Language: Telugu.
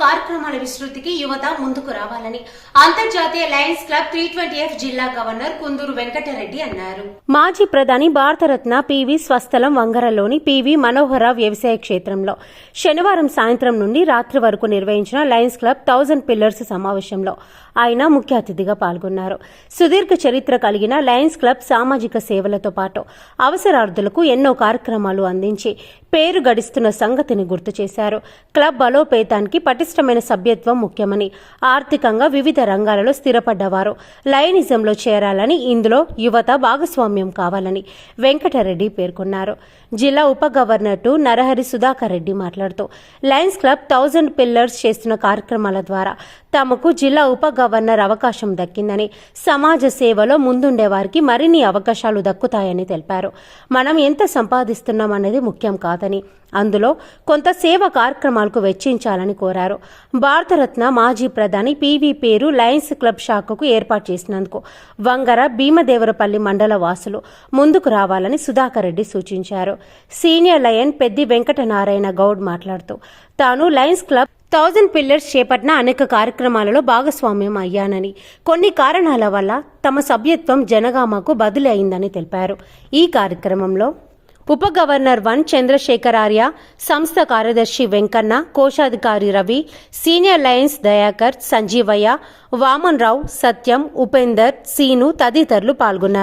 కార్యక్రమాల విస్తృతికి యువత ముందుకు రావాలని అంతర్జాతీయ lions club three twenty F జిల్లా గవర్నర్ కుందూరు వెంకటరెడ్డి అన్నారు. మాజీ ప్రధాని భారతరత్న పివి స్వస్థలం వంగరలోని పివి మనోహర వ్యవసాయ క్షేత్రంలో శనివారం సాయంత్రం నుండి రాత్రి వరకు నిర్వహించిన లయన్స్ క్లబ్ థౌజండ్ పిల్లర్స్ సమావేశంలో ఆయన ముఖ్య అతిథిగా పాల్గొన్నారు. సుదీర్ఘ చరిత్ర కలిగిన లయన్స్ క్లబ్ సామాజిక సేవలతో పాటు అవసరార్థులకు ఎన్నో కార్యక్రమాలు అందించి పేరు గడిస్తున్న సంగతిని గుర్తు చేశారు. క్లబ్ బలోపేతానికి పటిష్టమైన సభ్యత్వం ముఖ్యమని ఆర్థికంగా వివిధ రంగాలలో స్థిరపడ్డవారు. లయనిజంలో చేరాలని ఇందులో యువత భాగస్వామ్యం కావాలని వెంకటరెడ్డి పేర్కొన్నారు. జిల్లా ఉప గవర్నర్ టు నరహరి సుధాకర్ రెడ్డి మాట్లాడుతూ లయన్స్ క్లబ్ థౌజండ్ పిల్లర్స్ చేస్తున్న కార్యక్రమాల ద్వారా తమకు జిల్లా ఉప గవర్నర్ అవకాశం దక్కిందని సమాజ సేవలో ముందుండే వారికి మరిన్ని అవకాశాలు దక్కుతాయని తెలిపారు. మనం ఎంత సంపాదిస్తున్నామనేది ముఖ్యం కాదని అందులో కొంత సేవ కార్యక్రమాలకు వెచ్చించాలని కోరారు. భారతరత్న మాజీ ప్రధాని పివి పేరు లయన్స్ క్లబ్ శాఖకు ఏర్పాటు చేసినందుకు వంగర భీమదేవరపల్లి మండల వాసులు ముందుకు రావాలని సుధాకర్ రెడ్డి సూచించారు. సీనియర్ లయన్ పెద్ది వెంకటనారాయణ గౌడ్ మాట్లాడుతూ తాను లయన్స్ క్లబ్ థౌజండ్ పిల్లర్స్ చేపట్టిన అనేక కార్యక్రమాలలో భాగస్వామ్యం అయ్యానని. కొన్ని కారణాల వల్ల తమ సభ్యత్వం జనగామకు బదిలీ అయిందని తెలిపారు. ఈ కార్యక్రమంలో ఉప గవర్నర్ వన్ చంద్రశేఖర్ ఆర్య సంస్థ కార్యదర్శి వెంకన్న కోశాధికారి రవి సీనియర్ లయన్స్ దయాకర్ సంజీవయ్య వామన్ రావు సత్యం ఉపేందర్ సీను తదితరులు పాల్గొన్నారు.